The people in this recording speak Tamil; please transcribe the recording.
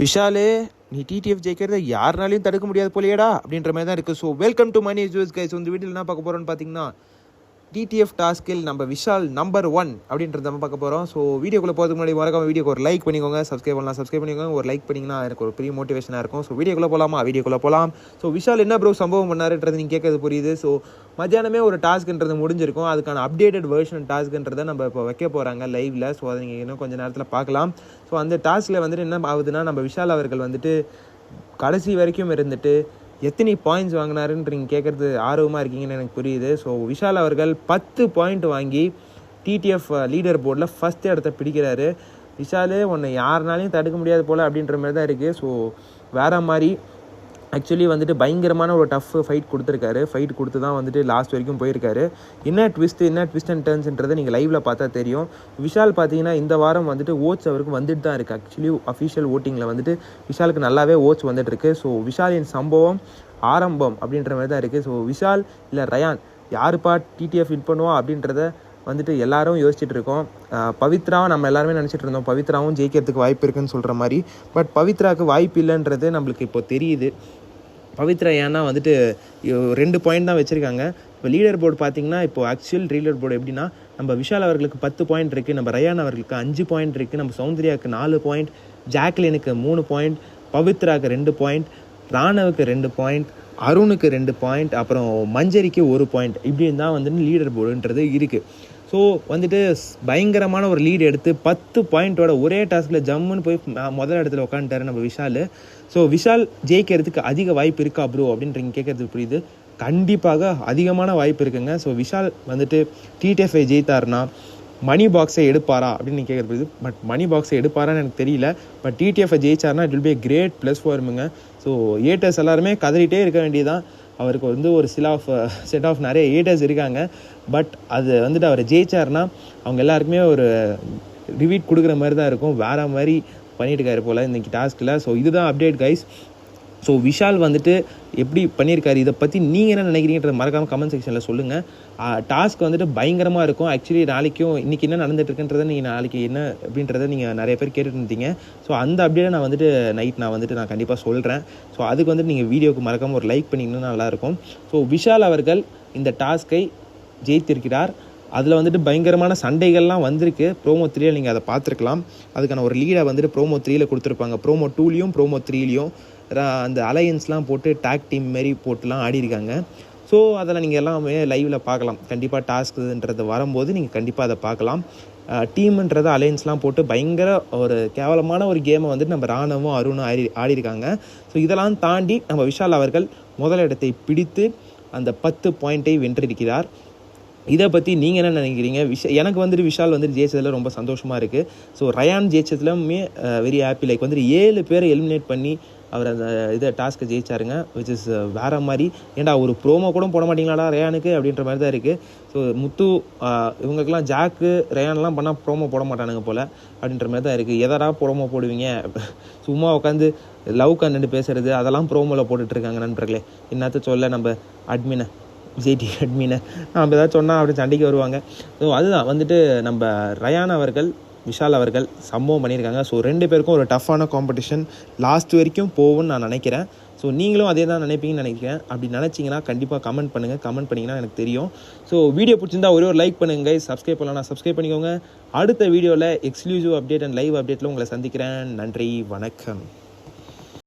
விஷாலே நீ டிடிஎஃப் ஜெயிக்கிறத யாருனாலையும் தடுக்க முடியாது போலியேடா அப்படின்ற மாதிரி தான் இருக்குது so welcome to Mani juice guys இந்த வீட்டில் என்ன பார்க்க போகிறோன்னு பார்த்தீங்கன்னா டிடிஎஃப் டாஸ்கில் நம்ம விஷால் நம்பர் ஒன் அப்படின்றத நம்ம பார்க்க போகிறோம் ஸோ வீடியோக்குள்ளே போகிறதுக்கு முன்னாடி மறக்காம வீடியோக்கு ஒரு லைக் பண்ணிக்கோங்க. சப்ஸ்கிரைப் பண்ணலாம் சப்ஸ்கிரைப் பண்ணிக்கோங்க. ஒரு லைக் பண்ணிங்கன்னா எனக்கு ஒரு பெரிய மோட்டிவேஷனாக இருக்கும். ஸோ வீடியோக்குள்ளே போகலாமா வீடியோக்குள்ளே போகலாம் ஸோ விஷால் என்ன ப்ரோ சம்பவம் பண்ணாருன்றது நீங்கள் கேட்கறது புரியுது. ஸோ மத்தியானமே ஒரு டாஸ்க்ன்றது முடிஞ்சிருக்கும். அதுக்கான அப்டேட்டட் வெர்ஷன் டாஸ்க்ன்றதை நம்ம இப்போ வைக்க போகிறாங்க லைவில் ஸோ அதை நீங்கள் இன்னும் கொஞ்சம் நேரத்தில் பார்க்கலாம். ஸோ அந்த டாஸ்கில் வந்துட்டு என்ன ஆகுதுன்னா நம்ம விஷால் அவர்கள் வந்துட்டு கடைசி வரைக்கும் இருந்துட்டு எத்தனை பாயிண்ட்ஸ் வாங்கினாருன்னு நீங்கள் கேட்குறது ஆர்வமாக இருக்கீங்கன்னு எனக்கு புரியுது. ஸோ விஷால் அவர்கள் பத்து பாயிண்ட் வாங்கி டிடிஎஃப் லீடர் போர்டில் ஃபஸ்ட் இடத்த பிடிக்கிறாரு. விஷாலு உன்னை யாருனாலையும் தடுக்க முடியாது போல் அப்படின்ற மாதிரி தான் இருக்குது ஸோ வேற மாதிரி ஆக்சுவலி வந்துட்டு பயங்கரமான ஒரு டஃப் ஃபைட் கொடுத்துருக்காரு. ஃபைட் கொடுத்து தான் வந்துட்டு லாஸ்ட் வரைக்கும் போயிருக்காரு. என்ன ட்விஸ்ட் என்ன ட்விஸ்ட் அண்ட் டர்ன்ஸ்ன்றதை நீங்கள் லைவில் பார்த்தா தெரியும். விஷால் பார்த்தீங்கன்னா இந்த வாரம் வந்துட்டு ஓட்ஸ் அவருக்கு வந்துட்டு தான் இருக்குது ஆக்சுவலி அஃபிஷியல் ஓட்டிங்கில் வந்துட்டு விஷாலுக்கு நல்லாவே ஓட்ஸ் வந்துட்டு இருக்கு. ஸோ விஷாலின் சம்பவம் ஆரம்பம் அப்படின்ற மாதிரி தான் இருக்குது ஸோ விஷால் இல்லை ரயான் யாருப்பா டிடிஎஃப் வின் பண்ணுவா அப்படின்றத வந்துட்டு எல்லாரும் யோசிச்சுட்டு இருக்கோம் பவித்ராவை நம்ம எல்லாருமே நினச்சிட்டு இருந்தோம் பவித்ராவும் ஜெயிக்கிறதுக்கு வாய்ப்பு இருக்குன்னு சொல்கிற மாதிரி. பட் பவித்ராவுக்கு வாய்ப்பு இல்லைன்றது நம்மளுக்கு இப்போ தெரியுது. பவித்ரா ஏன்னா வந்துட்டு ரெண்டு பாயிண்ட் தான் வச்சுருக்காங்க. இப்போ லீடர் போர்டு பார்த்தீங்கன்னா இப்போ ஆக்சுவல் லீடர் போர்டு எப்படின்னா நம்ம விஷால் அவர்களுக்கு பத்து பாயிண்ட் இருக்குது நம்ம ரயான் அவர்களுக்கு அஞ்சு பாயிண்ட் இருக்குது நம்ம சௌந்தர்யாவுக்கு நாலு பாயிண்ட் ஜாக்லினுக்கு மூணு பாயிண்ட் பவித்ராவுக்கு ரெண்டு பாயிண்ட் ராணவுக்கு ரெண்டு பாயிண்ட் அருணுக்கு ரெண்டு பாயிண்ட் அப்புறம் மஞ்சரிக்கு ஒரு பாயிண்ட் இப்படின்னு தான் வந்துட்டு லீடர் போர்டுன்றது இருக்குது ஸோ வந்துட்டு பயங்கரமான ஒரு லீடு எடுத்து பத்து பாயிண்ட்டோட ஒரே டாஸ்கில் ஜம்முன்னு போய் முதல் இடத்துல உட்காந்துட்டாரு நம்ம விஷால். ஸோ விஷால் ஜெயிக்கிறதுக்கு அதிக வாய்ப்பு இருக்கா ப்ரோ அப்படின்றீங்க கேட்குறதுக்கு புரியுது. கண்டிப்பாக அதிகமான வாய்ப்பு இருக்குங்க. ஸோ விஷால் வந்துட்டு டிடிஎஃப்ஐ ஜெயித்தாருன்னா மணி பாக்ஸை எடுப்பாரா அப்படின்னு நீங்கள் கேட்குறது புரியுது. பட் மணி பாக்ஸை எடுப்பாரான்னு எனக்கு தெரியல. பட் டிடிஎஃப்ஐ ஜெயிச்சார்னா it will be great plus ஃபார்முங்க so haters எல்லாருமே கதறிட்டே இருக்க வேண்டியதான் அவருக்கு வந்து ஒரு சில ஆஃப் செட் ஆஃப் நிறைய ஏட்டர்ஸ் இருக்காங்க. பட் அது வந்துட்டு அவர் ஜெயிச்சாருன்னா அவங்க எல்லாருக்குமே ஒரு ரிவீட் கொடுக்குற மாதிரி தான் இருக்கும். வேறு மாதிரி பண்ணிட்டு இருக்காரு போல் இன்றைக்கி டாஸ்கில் ஸோ இதுதான் அப்டேட் கைஸ் ஸோ விஷால் வந்துட்டு எப்படி பண்ணியிருக்காரு இதை பற்றி நீங்கள் என்ன நினைக்கிறீங்கன்றத மறக்காமல் கமெண்ட் செக்ஷனில் சொல்லுங்கள் டாஸ்க் வந்துட்டு பயங்கரமாக இருக்கும். ஆக்சுவலி நாளைக்கும் இன்றைக்கி என்ன நடந்துட்டுருக்குன்றதை நீங்கள் நாளைக்கு என்ன அப்படின்றத நீங்கள் நிறைய பேர் கேட்டுட்டு இருந்தீங்க ஸோ அந்த அப்டேட்டை நான் வந்துட்டு நைட் நான் வந்துட்டு நான் கண்டிப்பாக சொல்கிறேன் ஸோ அதுக்கு வந்துட்டு நீங்கள் வீடியோக்கு மறக்காமல் ஒரு லைக் பண்ணிங்கன்னா நல்லாயிருக்கும். ஸோ விஷால் அவர்கள் இந்த டாஸ்க்கை ஜெயித்திருக்கிறார். அதில் வந்துட்டு பயங்கரமான சண்டைகள்லாம் வந்திருக்கு. ப்ரோமோ த்ரீயில் நீங்கள் அதை பார்த்துருக்கலாம். அதுக்கான ஒரு லீடை வந்துட்டு ப்ரோமோ த்ரீயில் கொடுத்துருப்பாங்க. ப்ரோமோ டூலேயும் ப்ரோமோ த்ரீலேயும் அந்த அலையன்ஸ்லாம் போட்டு டாக் டீம் மாரி போட்டுலாம் ஆடிருக்காங்க ஸோ அதில் நீங்கள் எல்லாமே லைவில் பார்க்கலாம். கண்டிப்பாக டாஸ்க்குன்றது வரும்போது நீங்கள் கண்டிப்பாக அதை பார்க்கலாம். டீம்ன்றது அலையன்ஸ்லாம் போட்டு பயங்கர ஒரு கேவலமான ஒரு கேமை வந்துட்டு நம்ம ராணுவம் அருணும் ஆடி ஆடிருக்காங்க ஸோ இதெல்லாம் தாண்டி நம்ம விஷால் அவர்கள் முதலிடத்தை பிடித்து அந்த பத்து பாயிண்ட்டை வென்றிருக்கிறார். இதை பற்றி நீங்கள் என்ன நினைக்கிறீங்க? விஷ எனக்கு வந்துட்டு விஷால் வந்துட்டு ஜெயிச்சதில் ரொம்ப சந்தோஷமாக இருக்குது ஸோ ரயான் ஜெயிச்சதுலமே வெரி ஹாப்பி லைக் வந்துட்டு ஏழு பேரை எலிமினேட் பண்ணி அவர் அந்த இதை டாஸ்க்கை ஜெயிச்சாருங்க விச் இஸ் வேறு மாதிரி. ஏன்டா ஒரு ப்ரோமோ கூட போட மாட்டீங்களாடா ரயானுக்கு அப்படின்ற மாதிரி தான் இருக்குது ஸோ முத்து இவங்களுக்கெல்லாம் ஜாக்கு ரயான்லாம் பண்ணால் ப்ரோமோ போட மாட்டானுங்க போல் அப்படின்ற மாதிரி தான் இருக்குது எதடா ப்ரோமோ போடுவீங்க? சும்மா உட்காந்து லவ் கண்டு பேசுறது அதெல்லாம் ப்ரோமோவில் போட்டுட்ருக்காங்க நண்பர்களே. என்னத்த சொல்ல நம்ம அட்மினை ஜிடி அட்மினை நம்ம ஏதாவது சொன்னால் அப்படி சண்டைக்கு வருவாங்க. ஸோ அதுதான். வந்துட்டு நம்ம ரயான் அவர்கள் விஷால் அவர்கள் சம்பவம் பண்ணியிருக்காங்க. ஸோ ரெண்டு பேருக்கும் ஒரு டஃப்பான காம்படிஷன் லாஸ்ட் வரைக்கும் போகும்னு நான் நினைக்கிறேன். ஸோ நீங்களும் அதே தான் நினைப்பீங்கன்னு நினைக்கிறேன். அப்படி நினச்சிங்கன்னா கண்டிப்பாக கமெண்ட் பண்ணுங்கள் கமெண்ட் பண்ணிங்கன்னா எனக்கு தெரியும். ஸோ வீடியோ பிடிச்சிருந்தா ஒரே ஒரு லைக் பண்ணுங்க. சப்ஸ்கிரைப் பண்ணலாம் சப்ஸ்கிரைப் பண்ணிக்கோங்க. அடுத்த வீடியோவில் எக்ஸ்க்ளூசிவ் அப்டேட் அண்ட் லைவ் அப்டேட்டில் உங்களை சந்திக்கிறேன். நன்றி. வணக்கம்.